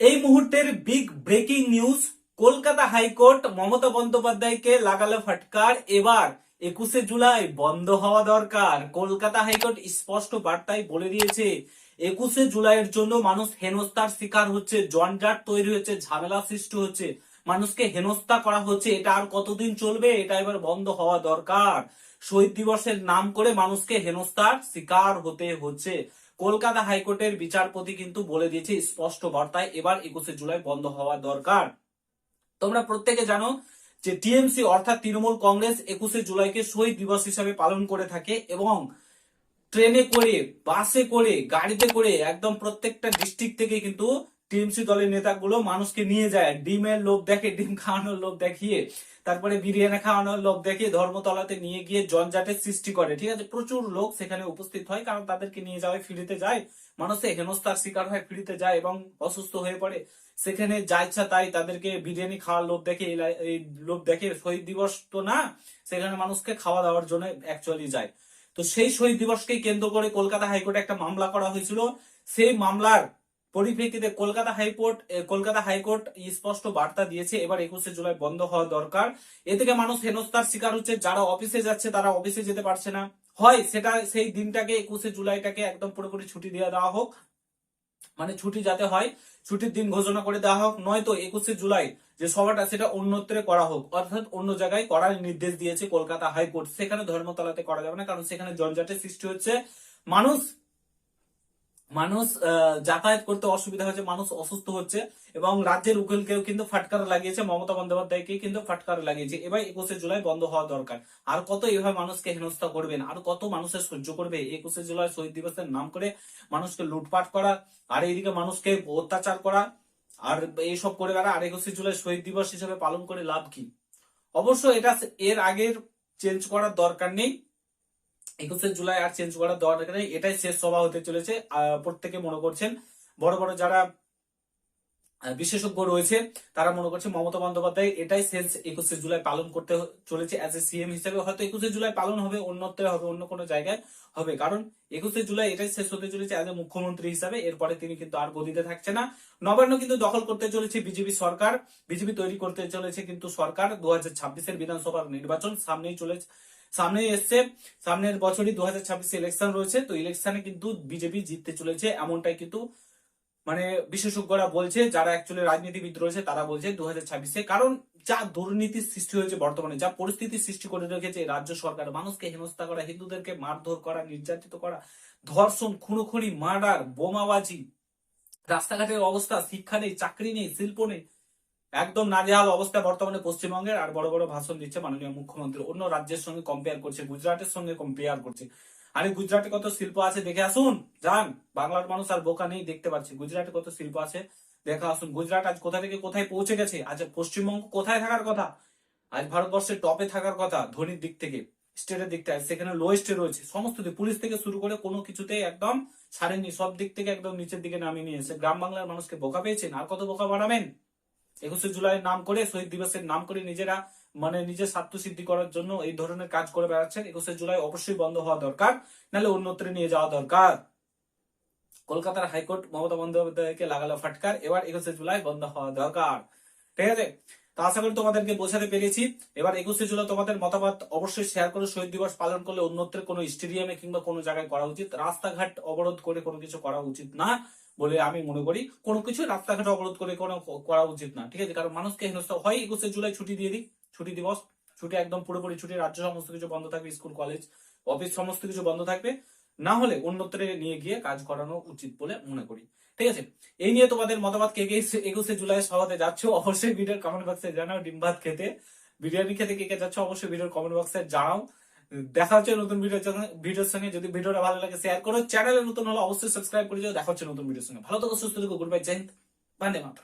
এই মুহূর্তের big breaking news Kolkata high court Mamata বন্দ্যোপাধ্যায়কে লাগালো ফাটকার। এবার একুশে জুলাই বন্ধ হওয়া দরকার। কলকাতা হাইকোর্ট স্পষ্ট বার্তায় বলে দিয়েছে, একুশে জুলাইয়ের জন্য মানুষ হেনস্থার শিকার হচ্ছে, জঞ্জাট তৈরি হচ্ছে, ঝামেলা সৃষ্টি হচ্ছে। মানুষকে হেনস্থা করা হচ্ছে, এটা আর কতদিন চলবে, এটা এবার বন্ধ হওয়া দরকার। শহীদ দিবসের নাম করে মানুষকে হেনস্থার শিকার হতে হচ্ছে। কলকাতা হাইকোর্টের বিচারপতি কিন্তু বলে দিয়েছে, স্পষ্ট বার্তায় এবার একুশে জুলাই বন্ধ হওয়া দরকার। তোমরা প্রত্যেকে জানো যে টিএমসি অর্থাৎ তৃণমূল কংগ্রেস একুশে জুলাইকে শহীদ দিবস হিসাবে পালন করে থাকে এবং ট্রেনে করে, বাসে করে, গাড়িতে করে একদম প্রত্যেকটা ডিস্ট্রিক্ট থেকে কিন্তু টিএমসি দলের নেতাগুলো মানুষকে নিয়ে যায়। ডিমের লোভ দেখে, ডিম খাওয়ানোর লোভ দেখিয়ে, তারপরে বিরিয়ানি খাওয়ানোর লোভ দেখিয়ে ধর্মতলাতে নিয়ে গিয়ে জঞ্জাটের সৃষ্টি করে। ঠিক আছে, প্রচুর লোক সেখানে উপস্থিত হয় কারণ তাদেরকে নিয়ে যাওয়ায় ফিরিতে যায়। মানুষে হেনস্থার শিকার হয়, ফিরিতে যায় এবং অসুস্থ হয়ে পড়ে। সেখানে যা ইচ্ছা তাই তাদেরকে বিরিয়ানি খাওয়ার লোভ দেখে, এই লোভ দেখে শহীদ দিবস তো না, সেখানে মানুষকে খাওয়া দাওয়ার জন্য অ্যাকচুয়ালি যায়। তো সেই শহীদ দিবসকে কেন্দ্র করে কলকাতা হাইকোর্টে একটা মামলা করা হয়েছিল। সেই মামলার পরিপ্রেক্ষিতে কলকাতা হাইকোর্ট কলকাতা হাইকোর্ট স্পষ্ট বার্তা দিয়েছে, এবার একুশে জুলাই বন্ধ হওয়া দরকার। এ থেকে মানুষ হেনস্থার শিকার হচ্ছে, যারা অফিসে যাচ্ছে তারা অফিসে যেতে পারছে না। হয় সেটা, সেই দিনটাকে, একুশে জুলাইটাকে একদম পুরোপুরি ছুটি দিয়ে দেওয়া হোক মানে ছুটি যাতে হয়, ছুটির দিন ঘোষণা করে দেওয়া হোক, নয়তো একুশে জুলাই যে সভাটা সেটা অন্যত্রে করা হোক, অর্থাৎ অন্য জায়গায় করার নির্দেশ দিয়েছে কলকাতা হাইকোর্ট। সেখানে ধর্মতলাতে করা যাবে না, কারণ সেখানে জঞ্জাটের সৃষ্টি হচ্ছে। মানুষ মানুষ যাতায়াত করতে অসুবিধা হচ্ছে মানুষ অসুস্থ হচ্ছে এবং রাজ্যের উকিলকেও কিন্তু ফাটকার লাগিয়েছে, মমতা বন্দ্যোপাধ্যায়কে কিন্তু ফাটকার লাগিয়েছে। এবার একুশে জুলাই বন্ধ হওয়া দরকার। আর কত এভাবে মানুষকে হেনস্থা করবেন? আর কত মানুষের সহ্য করবে? একুশে জুলাই শহীদ দিবসের নাম করে মানুষকে লুটপাট করা, আর এইদিকে মানুষকে অত্যাচার করা, আর এইসব করে বেড়া, আর একুশে জুলাই শহীদ দিবস হিসেবে পালন করে লাভ কি? অবশ্য এটা এর আগের চেঞ্জ করার দরকার নেই। একুশে জুলাই আর চেঞ্জ করার দরকার নেই এটাই শেষ সভা হতে চলেছে। প্রত্যেকে মনে করছেন, বড় বড় যারা বিশেষজ্ঞ রয়েছে, তারা মনে করছে মমতা বন্দ্যোপাধ্যায় এটাই শেষ একুশে জুলাই পালন করতে চলেছে অ্যাজ এ সিএম হিসেবে। হয়তো একুশে জুলাই পালন হবে, অন্যত্র হবে, অন্য কোনো জায়গায় হবে। কারণ একুশে জুলাই এটাই শেষ হতে চলেছে অ্যাজ এ মুখ্যমন্ত্রী হিসাবে। এরপরে তিনি কিন্তু আর গদিতে থাকছে না। নবান্ন কিন্তু দখল করতে চলেছে বিজেপি সরকার। বিজেপি তৈরি করতে চলেছে কিন্তু সরকার। দু হাজার ছাব্বিশের বিধানসভার নির্বাচন সামনেই চলেছে। সামনেই এসছে। সামনের বছরই দু হাজার ছাব্বিশে ইলেকশন রয়েছে, তো ইলেকশনে কিন্তু বিজেপি জিততে চলেছে, এমনটাই কিন্তু মানে বিশেষজ্ঞরা বলছে, যারা অ্যাকচুয়ালি রাজনীতিবিদ রয়েছে তারা বলছে দু হাজার ছাব্বিশে। কারণ যা দুর্নীতির সৃষ্টি হয়েছে বর্তমানে, যা পরিস্থিতি সৃষ্টি করে রেখেছে রাজ্য সরকার, মানুষকে হেনস্থা করা, হিন্দুদেরকে মারধর করা, নির্যাতিত করা, ধর্ষণ, খুনোখুনি, মার্ডার, বোমাবাজি, রাস্তাঘাটের অবস্থা, শিক্ষা নেই, চাকরি নেই, শিল্প নেই একদম নাজেহাল অবস্থা বর্তমানে পশ্চিমবঙ্গের, আর বড় বড় ভাষণ দিচ্ছে মাননীয় মুখ্যমন্ত্রী। অন্য রাজ্যের সঙ্গে কম্পেয়ার করছে, গুজরাটের সঙ্গে কম্পেয়ার করছে। আরে গুজরাটে কত শিল্প আছে দেখে আসুন, যান। বাংলার মানুষ আর বোকা নেই দেখতে পাচ্ছি। গুজরাটে কত শিল্প আছে দেখা আসুন। গুজরাট আজ কোথা থেকে কোথায় পৌঁছে গেছে? আজ পশ্চিমবঙ্গ কোথায় থাকার কথা? আজ ভারতবর্ষের টপে থাকার কথা ধনির দিক থেকে স্টেটের দিক থেকে, সেখানে লোয়েস্টে রয়েছে। সমস্ত দিক, পুলিশ থেকে শুরু করে কোনো কিছুতেই একদম ছাড়েনি। সব দিক থেকে একদম নিচের দিকে নামিয়ে নিয়েছে গ্রাম বাংলার মানুষকে বোকা পেয়েছেন? আর কত বোকা বানাবেন? একুশে জুলাইয়ের নাম করে, শহীদ দিবসের নাম করে নিজেরা মানে নিজের স্বার্থ সিদ্ধি করার জন্য এই ধরনের কাজ করে বেড়াচ্ছেন। একুশে জুলাই অবশ্যই বন্ধ হওয়া দরকার, নাহলে অন্যত্র নিয়ে যাওয়া দরকার। কলকাতার হাইকোর্ট মমতা বন্দ্যোপাধ্যায়কে লাগালো ফাটকার, এবার একুশে জুলাই বন্ধ হওয়া দরকার। ঠিক আছে? তো আশা করি তোমাদেরকে বোঝাতে পেরেছি। এবার একুশে জুলাই তোমাদের মতামত অবশ্যই শেয়ার করে। শহীদ দিবস পালন করলে অন্যত্র কোনো স্টেডিয়ামে কিংবা কোনো জায়গায় করা উচিত। রাস্তাঘাট অবরোধ করে কোনো কিছু করা উচিত না। বলে আমি মনে করি কোনো কিছু রাস্তাঘাট অবরোধ করে কোনো করা উচিত না। ঠিক আছে? কারণ মানুষকে হেনস্থা হয় একুশে জুলাই ছুটি দিয়ে দিই, ছুটি দিবস। ছুটি একদম পুরোপুরি ছুটি, রাজ্য সমস্ত কিছু বন্ধ থাকবে, স্কুল, কলেজ, অফিস সমস্ত কিছু বন্ধ থাকবে। না হলে অন্যত্রে নিয়ে গিয়ে কাজ করানো উচিত বলে মনে করি। ঠিক আছে? এই নিয়ে তোমাদের মতামত কে কে একুশে জুলাই সভাতে যাচ্ছ? অবশ্যই ভিডিওর কমেন্ট বক্সে জানাও। ডিম ভাত খেতে। বিরিয়ানি খেতে কে কে যাচ্ছ? অবশ্যই ভিডিওর কমেন্ট বক্সে জানাও। দেখা হচ্ছে নতুন সঙ্গে ভিডিওর সঙ্গে। যদি ভিডিওটা ভালো লাগে শেয়ার করো। চ্যানেলে নতুন হলে অবশ্যই সাবস্ক্রাইব করে যাও দেখা হচ্ছে নতুন ভিডিওর সঙ্গে। ভালো থাকো, সুস্থ থাকো। গুড বাই জয় হিন্দ